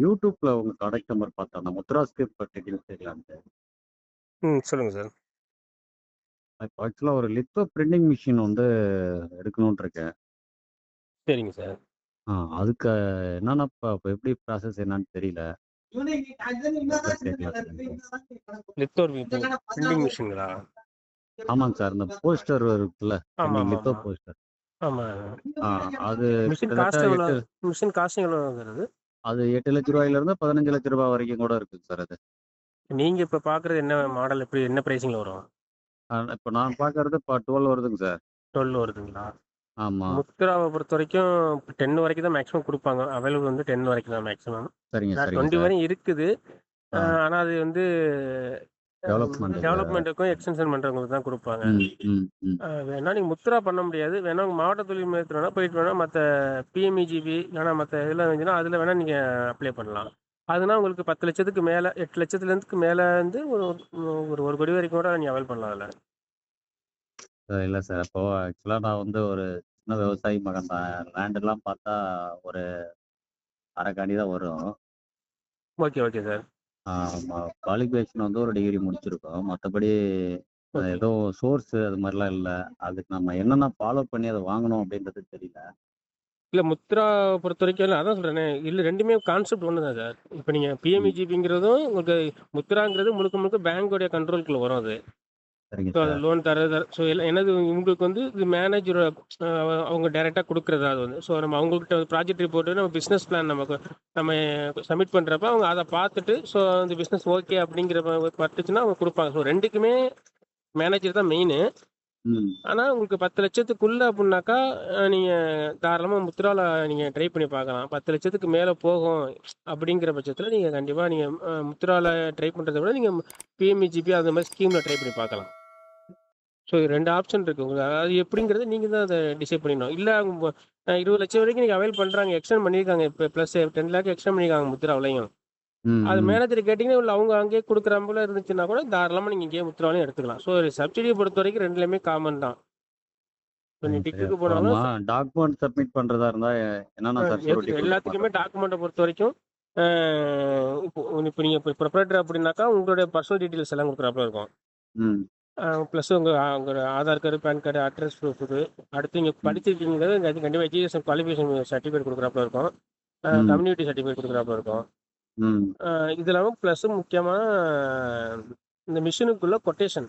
யூடியூப்ல உங்க product number பார்த்தேன். அந்த முத்ரா ஸ்கிரிப்ட் டீட்டெயில்ஸ் தெரியலான்ட்டு. ம். சொல்லுங்க சார். இப்போ ஆக்சுவலா ஒரு லித்தோ பிரிண்டிங் மிஷின் வந்து எடுக்கணும்னு இருக்கேன். சரிங்க சார். ஆ அதுக்கு என்னன்னா இப்ப இப்ப எப்படி ப்ராசஸ் என்னன்னு தெரியல. லித்தோ பிரிண்டிங் மிஷின்களா? ஆமாங்க சார். இந்த போஸ்டர் இருக்குல்ல. லித்தோ. போஸ்டர். ஆமா. அது மிஷின் காஸ்ட் எவ்வளோ? 8 மிஷின் காஸ்டிங் எவ்வளோ வருது? அது ரூ. 8,00,000 15,00,000 வரைக்கும் கூட இருக்குங்க சார் அது. நீங்க இப்ப பார்க்குறது என்ன மாடல் எப்படி என்ன பிரைசிங்ல வரும்? ஆ இப்ப நான் பார்க்கறது இப்ப 12 வருதுங்க சார். 12 வருதுங்களா? ஆமா. முத்ராவ பொறுத்தவரைக்கும் 10 வரைக்கும் தான் மேக்ஸிமம் குடுப்பாங்க. அவைலபிள் வந்து 10 வரைக்கும் தான் மேக்ஸிமம். சரிங்க, நான் சரிங்க 20 சார். வரையும் இருக்குது. ஆ. ஆனா அது வந்து டெவலப்மென்ட்க்கு டெவலப்மென்ட்டுக்கும் எக்ஸ்டென்ஷன் பண்றவங்களுக்கு தான் குடுப்பாங்க. வேணா நீங்க முத்ரா பண்ண முடியாது. வேணா உங்க மாவட்ட தொழில் மையத்துல வேணா போயிட்டு வேணா மத்த பிஎம்இஜிபி இல்லன்னா மத்த இதெல்லாம் இருந்துச்சுன்னா, அதுல வேணா நீங்க அப்ளை பண்ணலாம். அதுனா உங்களுக்கு 10,00,000க்கு மேல 8,00,000க்கு மேல வந்து ஒரு ஒரு 1 கோடி வரைக்கும் கூட நீங்க அவைல் பண்ணலாம் அதுல. சார் இல்ல சார். அப்போ ஆக்சுவலா நான் வந்து ஒரு சின்ன விவசாயி மகன் தான். லேண்ட்லாம் பார்த்தா ஒரு 1/2 காணி தான் வரும். Okay, okay sir. ஆமா. குவாலிஃபிகேஷன் வந்து ஒரு டிகிரி முடிச்சிருக்கோம். மத்தபடி ஓகே. ஏதோ சோர்ஸ் அது மாரிலாம் இல்ல. அதுக்கு நம்ம என்னென்ன ஃபாலோ பண்ணி அத வாங்கணும் அப்படின்றது தெரியல. இல்ல முத்ரா பொறுத்தவரைக்கும் இல்ல அதான் சொல்றேனே. இல்ல 2மே கான்செப்ட் ஒண்ணு தான் சார். இப்ப நீங்க ம். பிஎம்இஜிபிங்கிறதும் உங்களுக்கு முத்ராங்கிறது முழுக்க முழுக்க பேங்கோட கண்ட்ரோல்குள்ள வரும் அது. சரிங்க ஸோ அது சார். லோன் தர்றது ஸோ என்னது உங்களுக்கு வந்து இது மேனேஜர் அவங்க டைரக்ட்டா குடுக்குறது அது வந்து. ஸோ நம்ம அவங்ககிட்ட ப்ராஜெக்ட் ரிப்போர்ட் நம்ம பிசினஸ் பிளான் நமக்கு நம்ம சப்மிட் பண்றப்ப அவங்க அத பார்த்துட்டு ஸோ அந்த பிசினஸ் ஓகே அப்படிங்கிற பட்டுச்சுன்னா அவங்க குடுப்பாங்க. ஸோ 2க்குமே மேனேஜர் தான் மெயினு. ம். ஆனா உங்களுக்கு 10,00,000க்குள்ள அப்புட்னாக்கா அ நீங்க தாராளமா முத்ரால நீங்க ட்ரை பண்ணி பார்க்கலாம். 10,00,000க்கு மேல போகும் அப்படிங்கிற பட்சத்துல நீங்க கண்டிப்பா நீங்க அ முத்ரால ட்ரை பண்றத விட நீங்க பிஎம்இஜிபி அந்த மாரி ஸ்கீம்ல ட்ரை பண்ணி பார்க்கலாம். ஸோ 2 ஆப்ஷன் இருக்கு. உங்களுக்கு அது எப்படிங்கிறத நீங்க தான் அத டிசைட் பண்ணிக்கணும். இல்ல அவங்க அ 20,00,000 வரைக்கும் நீங்க அவைல் பண்றாங்க. எக்ஸ்டெண்ட் பண்ணியிருக்காங்க. இப்ப பிளஸ் 10,00,000 எக்ஸ்டெண்ட் பண்ணியிருக்காங்க முத்ராவுலயும். ம், அது. மேனேஜர் கேட்டீங்கன்னா, இல்ல அவங்க அங்கேயே குடுக்குற போல இருந்துச்சுன்னா கூட தாராளமா நீங்க இங்கேயே முத்ராலயும் எடுத்துக்கலாம். ஸோ சப்சிடிய பொறுத்தவரைக்கும் 2லயுமே காமன் தான். டாக்குமெண்ட் சப்மிட் பண்றதா இருந்தா என்னென்ன எல்லாத்துக்குமே? டாக்குமெண்ட்ட பொறுத்தவரைக்கும் அ இப்போ இப்ப நீங்க இப்ப ப்ரொப்ரைட்டர் அப்படின்னாக்கா உங்களுடைய பர்சனல் டீட்டெயில்ஸ் எல்லாம் குடுக்குறாப்புல இருக்கும். பிளஸ் உங்க உங்க Aadhaar card, PAN card, address proof இது. அடுத்து நீங்க ம். படிச்சிருக்கீங்கிறது அது கண்டிப்பா எஜுகேஷன் குவாலிஃபிகேஷன் சர்டிஃபிகேட் குடுக்குறாப்புல இருக்கும். கம்யூனிட்டி சர்டிஃபிகேட் குடுக்குறாப்புல இருக்கும். இது இல்லாம பிளஸ் முக்கியமா இந்த மிஷினுக்குள்ள கொட்டேஷன்.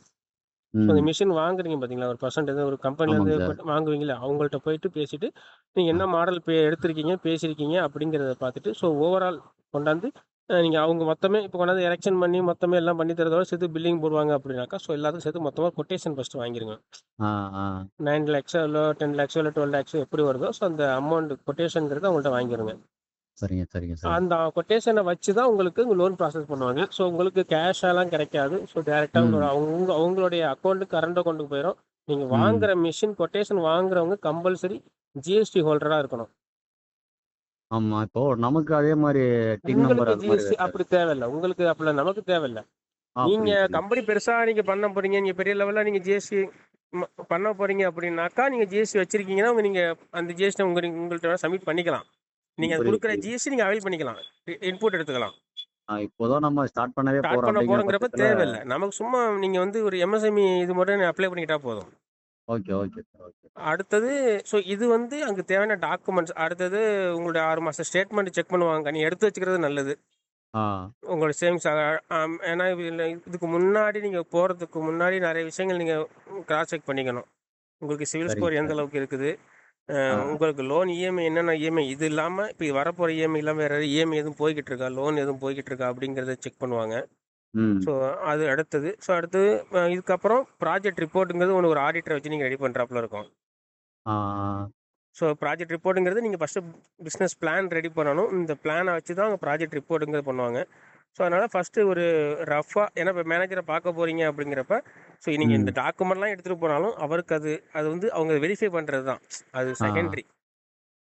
ம். மிஷின் வாங்குறீங்க பார்த்தீங்களா? ஒரு பெர்சன்ட் ஒரு கம்பெனிலேருந்து. வாங்குவீங்கல்ல, அவங்கள்ட்ட போயிட்டு பேசிட்டு, நீங்க ஆ. என்ன மாடல் பே எடுத்திருக்கீங்க, பேசியிருக்கீங்க அப்படிங்கிறத பார்த்துட்டு, ஸோ ஓவரால் கொண்டாந்து அ நீங்க அவங்க மொத்தமே இப்போ கொண்டாந்து எரெக்ஷன் பண்ணி மொத்தமே எல்லாம் பண்ணி தரதோட சேர்த்து பில்லிங் போடுவாங்க அப்படின்னாக்கா, ஸோ எல்லாத்துக்கும் சேர்த்து மொத்தமா கொட்டேஷன் ஃபர்ஸ்ட் வாங்கிருங்க. 9 லேக்ஸோ இல்ல 10 லேக்ஸோ இல்ல 12 லேக்ஸோ எப்படி வருதோ, ஸோ அந்த அமௌண்ட் கொட்டேஷன்ங்கிறத அவங்கள்ட்ட வாங்கிருங்க. சரிங்க, சரிங்க சார். அந்த கொட்டேஷன வச்சு தான் உங்களுக்கு லோன் ப்ராசஸ் பண்ணுவாங்க. ஸோ உங்களுக்கு கேஷாலாம் கிடைக்காது. ஸோ ம். அவங்க அவங்களுடைய அக்கவுண்ட் கரண்ட் அக்கவுண்ட்க்கு போயிரும். நீங்க ம். வாங்குற மிஷின் கொட்டேஷன் வாங்குறவங்க கம்பல்சரி ஜிஎஸ்டி ஹோல்டரா இருக்கணும். ஆமா. இப்போ நமக்கு அதே டின் நம்பர் உங்களுக்கு அது. அப்படி தேவையில்ல. உங்களுக்கு அப்படி நமக்கு தேவையில்ல. நீங்க. கம்பெனி பெருசா நீங்க பண்ண போறீங்க. நீங்க பெரிய லெவல்ல நீங்க ஜிஎஸ்டி பண்ண போறீங்க அப்படின்னாக்கா, நீங்க ஜிஎஸ்டி வச்சிருக்கீங்கன்னா, உங்க நீங்க அந்த ஜிஎஸ்டி உங்க உங்கள்ட்ட சப்மிட் பண்ணிக்கலாம். நீங்க புரியுது, குடுக்குற புரியுது. ஜிஎஸ்டி நீங்க அவைல் பண்ணிக்கலாம். இன்புட் எடுத்துக்கலாம். ஆ இப்போதான் நம்ம ஸ்டார்ட் பண்ணவே ஸ்டார்ட் போறோம் பண்ண அப்படிங்கிற போறோங்கிறப்ப பட்சத்துல தேவையில்ல. நமக்கு சும்மா நீங்க வந்து ஒரு எம்எஸ்எம்இ இது மட்டும் அப்ளை பண்ணிக்கிட்டா போதும். Okay, okay. ஓகே. அடுத்தது ஸோ இது வந்து அங்க தேவையான டாக்குமெண்ட்ஸ். அடுத்தது உங்களுடைய 6 மாச ஸ்டேட்மெண்ட் செக் பண்ணுவாங்க. நீங்க எடுத்து வச்சுக்கிறது நல்லது. ஆ. உங்களோட சேவிங்ஸ் அ அம் ஏன்னா இதுக்கு முன்னாடி நீங்க போறதுக்கு முன்னாடி நெறைய விஷயங்கள் நீங்க கிராஸ் செக் பண்ணிக்கணும். உங்களுக்கு சிவில் சரிங்க ஸ்கோர் எந்த. அளவுக்கு இருக்குது? அ ஆ. உங்களுக்கு லோன் இஎம்ஐ என்னென்ன இஎம்ஐ இது இல்லாம இப்ப வரப்போற இஎம்ஐ இல்லாம வேற இஎம்ஐ எதுவும் போய்க்கிட்டு இருக்கா? லோன் எதுவும் போய்க்கிட்டு இருக்கா? அப்படிங்கிறத செக் பண்ணுவாங்க. ஸோ அது அடுத்தது. ஸோ அடுத்தது இதுக்கப்புறம் ப்ராஜெக்ட் ரிப்போர்ட்ங்கிறது ஒண்ணு ஒரு ஆடிட்டர வச்சு நீங்க ரெடி பண்றாப்புல இருக்கும். ஸோ ப்ராஜெக்ட் ரிப்போர்ட்ங்கிறது நீங்க ஃபர்ஸ்ட்டு பிசினஸ் பிளான் ரெடி பண்ணணும். இந்த பிளான வச்சு தான் அவங்க ப்ராஜெக்ட் ரிப்போர்ட்ங்கிறது பண்ணுவாங்க. ஸோ அதனால ஃபர்ஸ்ட்டு ஒரு ரஃப்பா ஏன்னா இப்ப மேனேஜர பார்க்க போறீங்க அப்படிங்கிறப்ப, ஸோ நீங்க இந்த. டாக்குமெண்ட்லாம் எடுத்துட்டு போனாலும், அவருக்கு அது அது வந்து அவங்க வெரிஃபை பண்றது தான். அது. செகண்டரி.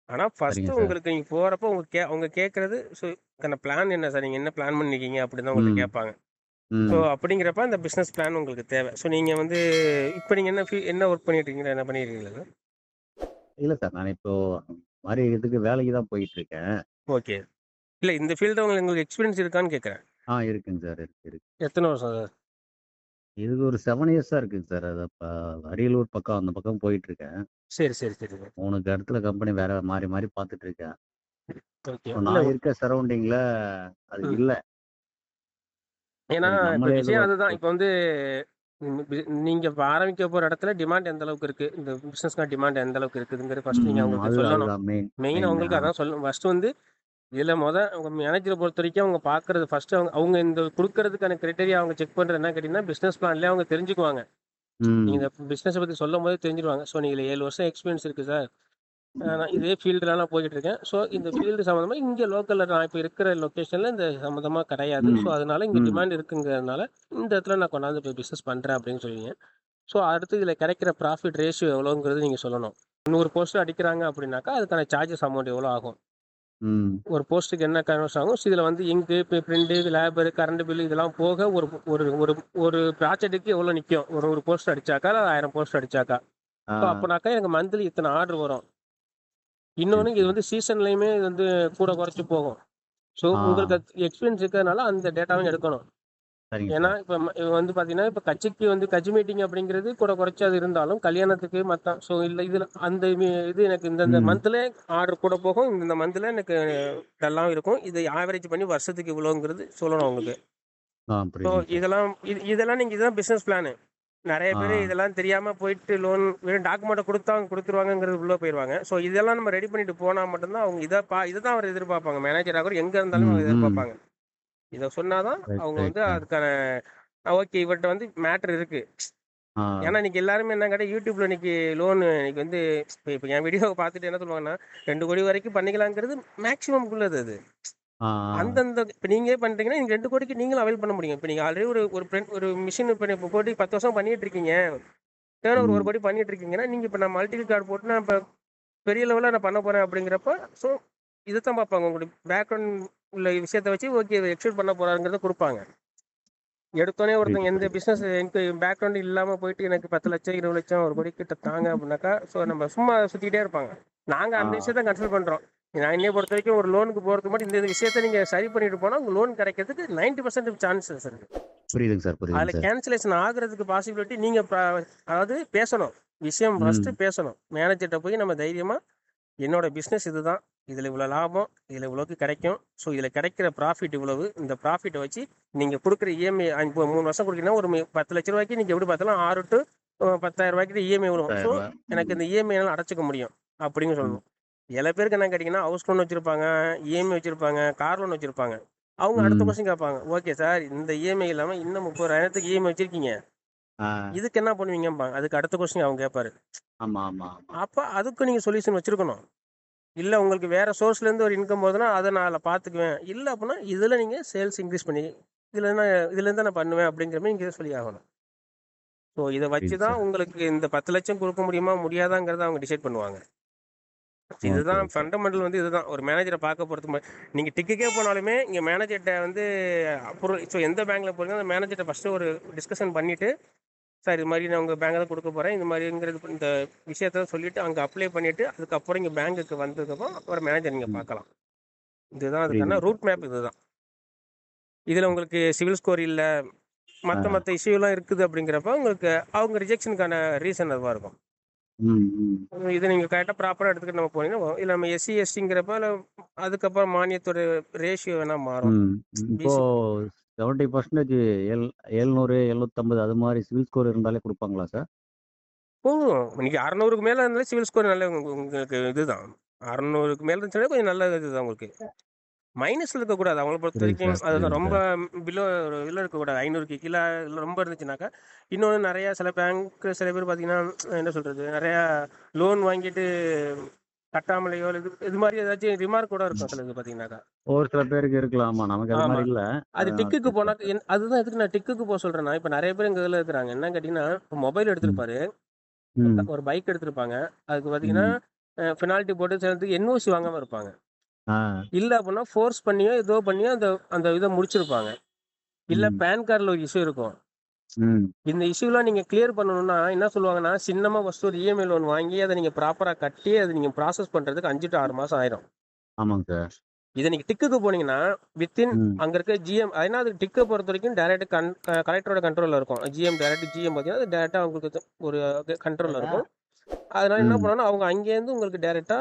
ஆனா சரிங்க ஃபர்ஸ்ட்டு சார். உங்களுக்கு நீங்க போறப்போ உங்க கே அவங்க கேட்கறது ஸோ பிளான் என்ன சார்? நீங்க என்ன பிளான் பண்ணியிருக்கீங்க? அப்படின்னு தான் உங்கள்ட்ட ம். கேட்பாங்க. ஸோ. அப்படிங்கிறப்ப அந்த பிசினஸ் பிளான் உங்களுக்கு தேவை. ஸோ நீங்க வந்து இப்ப நீங்க என்ன என்ன ஒர்க் பண்ணிட்டு இருக்கீங்களா? என்ன சார்? இல்ல சார். நான் இப்போ மாரி இதுக்கு வேலைக்கு தான் போயிட்டு இருக்கேன். ஓகே. இல்ல இந்த ஃபீல்டு உங்களுக்கு உங்களுக்கு எக்ஸ்பீரியன்ஸ் இருக்கான்னு கேட்குறேன் ஆ இருக்குங்க சார் இருக்கு இருக்கு எத்தனை வருஷம் சார் இதுக்கு ஒரு செவன் இயர்ஸாக இருக்குங்க சார் அது இப்போ அரியலூர் பக்கம் அந்த பக்கம் போயிட்டு இருக்கேன் சரி சரி சரி மூணு இடத்துல கம்பெனி வேற மாறி மாறி பார்த்துட்டு இருக்கேன் நான் இருக்க சரௌண்டிங்கில் அது. இல்லை ஏன்னா இப்போ நம்மளே விஷயம் அதுதான். இப்போ வந்து நீங்க இப்போ ஆரம்பிக்க போற இடத்துல டிமாண்ட் எந்த அளவுக்கு இருக்கு? இந்த பிசினஸ்க்கான டிமாண்ட் எந்த அளவுக்கு இருக்குதுங்கிறது ஃபர்ஸ்ட் நீங்க ம், அவங்களுக்கு சொல்லணும். அதுதான் மெயின் மெயின் மெயின் அவங்களுக்கு அதான் சொல்லணும். ஃபர்ஸ்ட் வந்து இதுல முத அவங்க மேனேஜரை பொறுத்த வரைக்கும் அவங்க பாக்குறது ஃபர்ஸ்ட் அவங்க அவங்க இந்த கொடுக்கறதுக்கான கிரைட்டீரியா அவங்க செக் பண்றது என்ன கேட்டீங்கன்னா பிசினஸ் பிளான்லயே அவங்க தெரிஞ்சுக்குவாங்க. ம். நீங்க இந்த பிசினஸ் பத்தி சொல்லும் போது தெரிஞ்சிருவாங்க. ஸோ நீங்க ஏழு வருஷம் எக்ஸ்பீரியன்ஸ் இருக்கு சார் நான் இதே ஃபீல்டுல நான் போயிட்டு இருக்கேன் ஸோ இந்த ஃபீல்டு சம்மந்தமா இங்க லோக்கல்ல நான் இப்போ இருக்கிற லொகேஷன்ல இந்த சம்மந்தமா கிடையாது. ஸோ அதனால இங்க டிமாண்ட் இருக்குங்கிறதுனால இந்த இடத்துல நான் கொண்டாந்து இப்போ பிசினஸ் பண்றேன் அப்படின்னு சொல்லுவீங்க ஸோ அடுத்து இதுல கிடைக்கிற ப்ராஃபிட் ரேஷியோ எவ்வளோங்கிறது நீங்க சொல்லணும். நூறு போஸ்ட் அடிக்கிறாங்க அப்படின்னாக்கா அதுக்கான சார்ஜஸ் அமௌண்ட் எவ்வளோ ஆகும்? ஒரு போஸ்ட்டுக்கு என்ன கன்வர்ஸ் ஆகும்? ஸோ இதில் வந்து இங்கு பிரிண்டு லேபர் கரண்ட் பில் இதெல்லாம் போக ஒரு ஒரு ஒரு ஒரு ப்ராஜெக்ட்டுக்கு எவ்வளோ நிற்கும் ஒரு ஒரு போஸ்ட் அடிச்சாக்கா ஆயிரம் போஸ்ட் அடிச்சாக்கா? ஸோ அப்போனாக்கா எனக்கு மந்த்லி இத்தனை ஆர்டர் வரும். இன்னொன்று இது வந்து சீசன்லையுமே இது வந்து கூட குறைச்சி போகும். ஸோ உங்களுக்கு எக்ஸ்பீரியன்ஸ் இருக்கிறதுனால அந்த டேட்டாவும் எடுக்கணும். ஏன்னா இப்போ வந்து பார்த்தீங்கன்னா இப்போ கட்சிக்கு வந்து கட்சி மீட்டிங் அப்படிங்கிறது கூட குறைச்சி அது இருந்தாலும் கல்யாணத்துக்கு மற்ற ஸோ இல்லை இதில் அந்த இது எனக்கு இந்த இந்த ம். மந்தில் ஆர்டர் கூட போகும் இந்த மந்தில் எனக்கு இதெல்லாம் இருக்கும். இதை ஆவரேஜ் பண்ணி வருஷத்துக்கு இவ்வளோங்கிறது சொல்லணும் உங்களுக்கு. ஸோ இதெல்லாம் இது இதெல்லாம் நீங்கள் இதுதான் பிஸ்னஸ் பிளானு நிறைய பேர் இதெல்லாம் தெரியாமல் போயிட்டு லோன் வெறும் டாக்குமெண்ட்டை கொடுத்தா அவங்க கொடுத்துருவாங்கங்கிறது உள்ளே போயிடுவாங்க ஸோ இதெல்லாம் நம்ம ரெடி பண்ணிட்டு போனால் மட்டும்தான் அவங்க இதை பா இதை தான் அவர் எதிர்பார்ப்பாங்க. மேனேஜராக கூட எங்கே இருந்தாலும் அவங்க எதிர்பார்ப்பாங்க. இதை சொன்னாதான் அவங்க வந்து அதுக்கான ஓகே இவர்கிட்ட வந்து மேட்ரு இருக்கு. ஏன்னா இன்னைக்கு எல்லாருமே என்ன கேட்டால் யூடியூப்ல இன்னைக்கு லோன் இன்னைக்கு வந்து இப்போ என் வீடியோவை பார்த்துட்டு என்ன சொல்லுவாங்கன்னா ரெண்டு கோடி வரைக்கும் பண்ணிக்கலாங்கிறது மேக்ஸிமம் உள்ளது அது. ஆ. அந்தந்த இப்போ நீங்களே பண்ணுறீங்கன்னா நீங்கள் ரெண்டு கோடிக்கு நீங்களும் அவைல் பண்ண முடியும். இப்போ நீங்கள் ஆல்ரெடி ஒரு ஒரு ஒரு மிஷின் இப்போ இப்போ கோடி பத்து வருஷம் பண்ணிட்டு இருக்கீங்க டேர்ன் ஓவர் ஒரு ம் கோடி பண்ணிட்டு இருக்கீங்கன்னா நீங்கள் இப்போ நான் மல்டி கார்டு போட்டு நான் இப்போ பெரிய லெவலில் நான் பண்ண போகிறேன் அப்படிங்கிறப்ப ஸோ இதை தான் பார்ப்பாங்க. உங்களுடைய பேக்ரவுண்ட் உள்ள விஷயத்தை வச்சு ஓகே எக்ஸ்பெக்ட் பண்ண போகிறாங்கிறத கொடுப்பாங்க. ஒருத்தங்க புரியுது எந்த புரியுது பிஸ்னஸ் எனக்கு பேக்ரவுண்ட் இல்லாமல் போயிட்டு எனக்கு பத்து லட்சம் இருபது லட்சம் ஒரு கோடி கிட்ட தாங்க அப்படின்னாக்கா ஸோ நம்ம சும்மா சுற்றிக்கிட்டே இருப்பாங்க. நாங்கள் ஆ. அந்த விஷயத்த கன்சல்ட் பண்ணுறோம் நான் என்னைய பொறுத்த வரைக்கும் ஒரு லோனுக்கு போகிறதுக்கு மட்டும் இந்த விஷயத்த நீங்கள் சரி பண்ணிட்டு போனால் உங்கள் லோன் கிடைக்கிறதுக்கு நைன்டி பர்சன்ட் சான்சஸ் இருக்குது புரியுதுங்க சார் புரியுதுங்க அதில் கேன்சலேஷன் ஆகுறதுக்கு பாசிபிலிட்டி நீங்கள் அதாவது பேசணும். விஷயம் ஃபஸ்ட்டு பேசணும். மேனேஜர்கிட்ட போய் நம்ம தைரியமாக என்னோட பிஸ்னஸ் இதுதான். இதில் இவ்வளோ லாபம் இதில் இவ்வளோக்கு கிடைக்கும். ஸோ இதில் கிடைக்கிற ப்ராஃபிட் இவ்வளவு. இந்த ப்ராஃபிட்டை வச்சு நீங்கள் கொடுக்குற இஎம்ஐ இப்போ மூணு வருஷம் கொடுத்தீங்கன்னா ஒரு பத்து லட்ச ரூபாய்க்கு நீங்கள் எப்படி பார்த்தாலும் ஆறு டு பத்தாயிரம் ரூபாய்க்கு இஎம்ஐ வரும் ஸோ எனக்கு இந்த இஎம்ஐ என்னால் அடைச்சிக்க முடியும். அப்படின்னு சொல்லணும் சில பேருக்கு என்ன கேட்டிங்கன்னா ஹவுஸ் லோன் வச்சுருப்பாங்க இஎம்ஐ வச்சுருப்பாங்க கார் லோன் வச்சுருப்பாங்க. அவங்க அடுத்த கொஸ்டின் கேட்பாங்க. ஓகே சார் இந்த இஎம்ஐ இல்லாமல் இன்னும் முப்பதாயிரத்துக்கு இஎம்ஐ வச்சுருக்கீங்க. ஆ. இதுக்கு என்ன பண்ணுவீங்கம்பாங்க? அதுக்கு அடுத்த கொஸ்டின் அவங்க கேட்பாரு. ஆமா ஆமா அப்போ அதுக்கு நீங்கள் சொல்யூஷன் வச்சுருக்கணும். இல்லை உங்களுக்கு வேறு சோர்ஸ்லேருந்து ஒரு இன்கம் போகுதுன்னா அதை நான் அதில் பார்த்துக்குவேன். இல்லை அப்படின்னா இதில் நீங்கள் சேல்ஸ் இன்க்ரீஸ் பண்ணி இதில் நான் இதுலேருந்து நான் பண்ணுவேன் அப்படிங்கிற மாதிரி நீங்கள் சொல்லி ஆகணும். ஸோ இதை வச்சு தான் உங்களுக்கு இந்த பத்து லட்சம் கொடுக்க முடியுமா முடியாதாங்கிறத அவங்க டிசைட் பண்ணுவாங்க. இதுதான் ஃபண்டமெண்டல் வந்து இதுதான் ஒரு மேனேஜரை பார்க்க போகிறது நீங்கள் டிக்குக்கே போனாலுமே இங்கே மேனேஜர்கிட்ட வந்து அப்ரூவல் ஸோ எந்த பேங்க்கில் போகிறீங்க அந்த மேனேஜர்கிட்ட ஃபஸ்ட்டு ஒரு டிஸ்கஷன் பண்ணிவிட்டு சார் இது மாதிரி நான் உங்கள் பேங்க்கில் தான் கொடுக்க போகிறேன் இந்த மாதிரிங்கிறது இந்த விஷயத்த சொல்லிவிட்டு அங்கே அப்ளை பண்ணிவிட்டு அதுக்கப்புறம் இங்கே பேங்க்குக்கு வந்ததுக்கப்புறம் அப்புறம் மேனேஜர் நீங்கள் பார்க்கலாம். இதுதான் அதுக்கான ரூட் மேப் இதுதான் இதில் உங்களுக்கு சிவில் ஸ்கோர் இல்லை. மற்ற மற்ற இஷ்யூலாம் இருக்குது அப்படிங்கிறப்ப உங்களுக்கு அவங்க ரிஜெக்ஷனுக்கான ரீசன் அதுவாக இருக்கும். ம் ம். இது நீங்கள் கரெக்டாக ப்ராப்பராக எடுத்துக்கிட்டு நம்ம போனீங்கன்னா இல்லை நம்ம எஸ்சி எஸ்டிங்கிறப்ப இல்லை அதுக்கப்புறம் மானியத்தோட ரேஷியோ வேணால் மாறும். ம் இப்போ பிசி செவன்ட்டி பர்சன்டேஜ் ஏழ் எழுநூறு எழுநூத்தம்பது அது மாதிரி சிவில் ஸ்கோர் இருந்தாலே கொடுப்பாங்களா சார் போதும். இன்னைக்கு அறநூறுக்கு மேலே இருந்தாலே சிவில் ஸ்கோர் நல்ல உங்க- உங்களுக்கு இதுதான். அறநூறுக்கு மேலே இருந்துச்சுன்னா கொஞ்சம் நல்ல இதுதான் உங்களுக்கு. மைனஸில் இருக்கக்கூடாது. அவங்கள பொறுத்த வரைக்கும் அதுதான் ரொம்ப பிலோ இதில் இருக்கக்கூடாது. ஐநூறுக்கு கீழே இல்லை ரொம்ப இருந்துச்சுனாக்கா இன்னொன்று நிறையா சில பேங்க் சில பேர் பார்த்தீங்கன்னா என்ன சொல்கிறது நிறையா லோன் வாங்கிட்டு கட்டாமலையோ இது இது மாதிரி ஏதாச்சும் ரிமார்க் கூட இருக்கும் சிலது பார்த்தீங்கன்னாக்கா. ஒரு சில பேருக்கு இருக்கலாம். நமக்கு அது மாதிரி இல்ல. அது டிக்குக்கு போனா அதுதான் எதுக்கு நான் டிக்குக்கு போக சொல்றேன்னா இப்போ நிறைய பேர் எங்க இதில் இருக்கிறாங்க. என்ன கேட்டிங்கன்னா மொபைல் எடுத்திருப்பாரு. ஒரு பைக் எடுத்திருப்பாங்க. அதுக்கு பார்த்தீங்கன்னா ம். பெனால்ட்டி போட்டு சேர்த்து என்ஓசி வாங்காம இருப்பாங்க. இல்ல அப்படின்னா ஃபோர்ஸ் பண்ணியோ ஏதோ பண்ணியோ அந்த அந்த இதை முடிச்சிருப்பாங்க. இல்ல பேன் கார்டில் ஒரு இஷ்யூ இருக்கும். இந்த இஷ்யூலாம் நீங்க கிளியர் பண்ணணும்னா என்ன சொல்லுவாங்கன்னா சின்னமா ஃபர்ஸ்ட் ஒரு இஎம்ஐ லோன் வாங்கி அதை நீங்க ப்ராப்பரா கட்டி அதை நீங்க ப்ராசஸ் பண்றதுக்கு அஞ்சு டு ஆறு மாசம் ஆயிரும். ஆமாங்க சார். இதை நீங்க டிக்குக்கு போனீங்கன்னா வித்தின் அங்க இருக்க ஜிஎம் ஏன்னா அது டிக்கை பொறுத்த வரைக்கும் டைரக்ட் கன் கலெக்டரோட கண்ட்ரோல்ல இருக்கும். ஜிஎம் டைரக்ட் ஜிஎம் பார்த்தீங்கன்னா அது டேரக்டா உங்களுக்கு ஒரு கண்ட்ரோல்ல இருக்கும். அதனால என்ன பண்ணணும் அவங்க அங்கேருந்து உங்களுக்கு டைரக்டா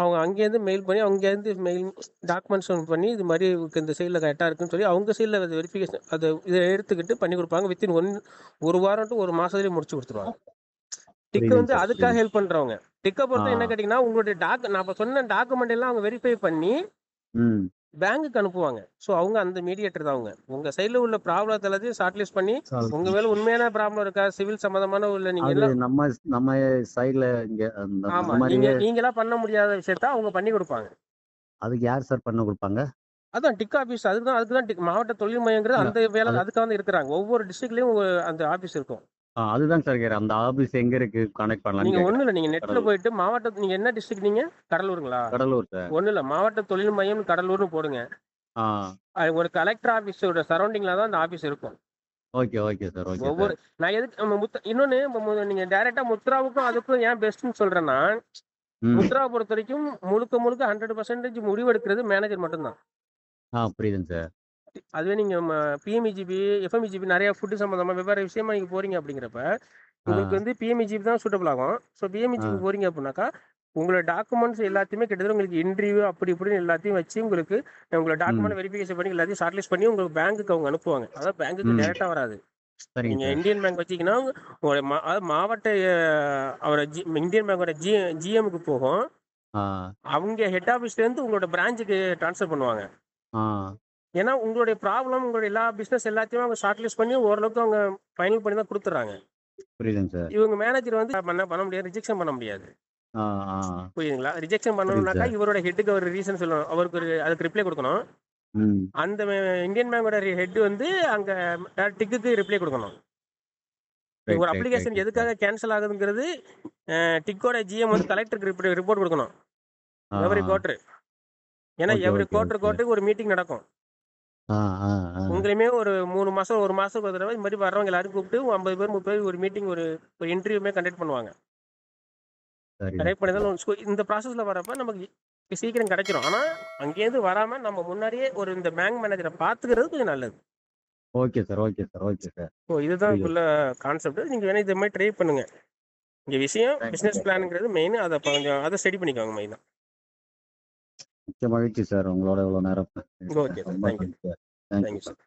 அவங்க அங்கேருந்து மெயில் பண்ணி அங்கேருந்து மெயில் டாக்குமெண்ட்ஸ் பண்ணி இது மாதிரி இந்த சைடில் கரெக்டாக இருக்குன்னு சொல்லி அவங்க சைடில் அது வெரிஃபிகேஷன் அதை இதை எடுத்துக்கிட்டு பண்ணி கொடுப்பாங்க. வித்தின் ஒன் ஒரு வாரம் டு ஒரு மாசத்துலயே முடிச்சு கொடுத்துருவாங்க. டிக்கு வந்து அதுக்காக ஹெல்ப் பண்றவங்க. டிக்கை பொறுத்த என்ன கேட்டிங்கன்னா உங்களுடைய டாக் நான் இப்போ சொன்ன டாக்குமெண்ட் எல்லாம் அவங்க வெரிஃபை பண்ணி ம் பேங்க்குக்கு அனுப்புவாங்க. ஸோ அவங்க அந்த மீடியேட்டர் தான் அவங்க. உங்க சைடில் உள்ள ப்ராப்ளம் எல்லாத்தையும் ஷார்ட் லிஸ்ட் பண்ணி உங்க மேல உண்மையான ப்ராப்ளம் இருக்கா? சிவில் சம்மந்தமான உள்ள நீங்க எல்லாம் நம்ம நம்ம சைடுல இங்க ஆமா. நீங்க நீங்களா பண்ண முடியாத விஷயத்த அவங்க பண்ணி கொடுப்பாங்க. அதுக்கு யார் சார் பண்ண கொடுப்பாங்க? அதான் டிக் ஆபீஸ் அதுக்கு தான் அதுக்கு தான் மாவட்ட தொழில் மையங்கிறது அந்த வேலை அது அதுக்காக இருக்கிறாங்க. ஒவ்வொரு டிஸ்ட்ரிக்ட்லயும் அந்த ஆபீஸ் இருக்கும். அதுதான் சார் கேக்குறேன் அந்த ஆபீஸ் எங்க இருக்கு? கனெக்ட் பண்ணலாம்னு நீங்க ஒண்ணும் இல்லை நீங்க நெட்ல போயிட்டு மாவட்ட நீங்க என்ன டிஸ்ட்ரிக்ட் நீங்க? கடலூருங்களா? கடலூர் சார். ஒண்ணும் இல்லை மாவட்ட தொழில் மையம் கடலூர்னு போடுங்க. ஒரு கலெக்டர் ஆபீஸோட சரௌண்டிங்ல தான் அந்த ஆபீஸ் இருக்கும். ஓகே ஓகே சார் ஓகே ஒவ்வொரு நான் எதுக்கு முத்த இன்னொன்னு நீங்க டைரக்டா முத்ராவுக்கும் அதுக்கும் ஏன் பெஸ்ட்னு சொல்றேன்னா ம். முத்ராவை பொறுத்த வரைக்கும் முழுக்க முழுக்க ஹண்ட்ரட் பர்சன்டேஜ் முடிவெடுக்கிறது மேனேஜர் மட்டும்தான். ஆ புரியுதுங்க சார். அதுவே நீங்க பிஎம்இஜிபி எஃப்எம்இஜிபி நிறைய ஃபுட்டு சம்மந்தமா வெவ்வேறு விஷயமா நீங்க போறீங்க அப்படிங்கிறப்ப உங்களுக்கு வந்து பிஎம்இஜிபி தான் சூட்டபிள் ஆகும். ஸோ பிஎம்இஜிபி போறீங்க அப்படின்னாக்கா உங்களோட டாக்குமெண்ட்ஸ் எல்லாத்தையுமே கிட்டத்தட்ட உங்களுக்கு இன்டர்வியூ அப்படி இப்படின்னு எல்லாத்தையும் வச்சு உங்களுக்கு உங்களோட டாக்குமெண்ட் வெரிஃபிகேஷன் பண்ணி எல்லாத்தையும் ஷார்ட்லிஸ்ட் பண்ணி உங்களுக்கு பேங்க்குக்கு அவங்க அனுப்புவாங்க. அதாவது பேங்க்குக்கு டேரெக்டாக வராது. நீங்க இந்தியன் பேங்க் வச்சீங்கன்னா உங்களோட மா அதாவது மாவட்ட அவரோட இந்தியன் பேங்கோட ஜி ஜிஎம்க்கு போகும். அவங்க ஹெட் ஆஃபீஸ்லேருந்து உங்களோட பிரான்ச்சுக்கு ட்ரான்ஸ்ஃபர் பண்ணுவாங்க. ஏன்னா உங்களுடைய ப்ராப்ளம் உங்களுடைய எல்லா பிஸ்னஸ் எல்லாத்தையும் அவங்க ஷார்ட் லிஸ்ட் பண்ணி ஓரளவுக்கு அவங்க ஃபைனல் பண்ணி தான் கொடுத்துட்றாங்க. புரியுதுங்க சார். இவங்க மேனேஜர் வந்து பண்ண பண்ண முடியாது ரிஜெக்ஷன் பண்ண முடியாது. புரியுதுங்களா? ரிஜெக்ஷன் பண்ணணும்னாக்கா இவரோட ஹெட்டுக்கு ஒரு ரீசன் சொல்லணும். அவருக்கு ஒரு அதுக்கு ரிப்ளை கொடுக்கணும். அந்த இந்தியன் பேங்கோட ஹெட் வந்து அங்க டிக்குக்கு ரிப்ளை கொடுக்கணும். ஒரு அப்ளிகேஷன் எதுக்காக கேன்சல் ஆகுதுங்கிறது டிக்கோட ஜிஎம் வந்து கலெக்டருக்கு ரிப்போர்ட் கொடுக்கணும். எவரி குவார்டர் ஏன்னா எவரி குவார்டர் குவார்டருக்கு ஒரு மீட்டிங் நடக்கும். ஆ ஆ ஆ. உங்களையுமே ஒரு மூணு மாசம் ஒரு மாசத்துக்கு ஒரு தடவை இந்த மாதிரி வர்றவங்க எல்லாரும் கூப்பிட்டு ஐம்பது பேர் முப்பது பேர் ஒரு மீட்டிங் ஒரு ஒரு இன்டர்வியூமே கண்டக்ட் பண்ணுவாங்க. சரிங்க கண்டக்ட் பண்ணி சார் தான் so இந்த ப்ராசஸ்ல வரப்ப நமக்கு சீக்கிரம் கிடைச்சிரும். ஆனா அங்கேருந்து வராம நம்ம முன்னாடியே ஒரு இந்த பேங்க் மேனேஜரை பாத்துக்கிறது கொஞ்சம் நல்லது. Okay sir. Okay sir. Okay sir. So இதுதான் புரியுது. உள்ள கான்செப்ட் நீங்க வேணா இது மாதிரி ட்ரை பண்ணுங்க. இங்க விஷயம் தேங்க்யூ பிசினஸ் சார் பிளான்ங்கிறது மெயின் அதை கொஞ்சம் அதை ஸ்டடி பண்ணிக்கோங்க மெயின் மகிழ்ச்சி சார். உங்களோட இவ்வளோ நேரம் okay sir. Thank you thank you sir.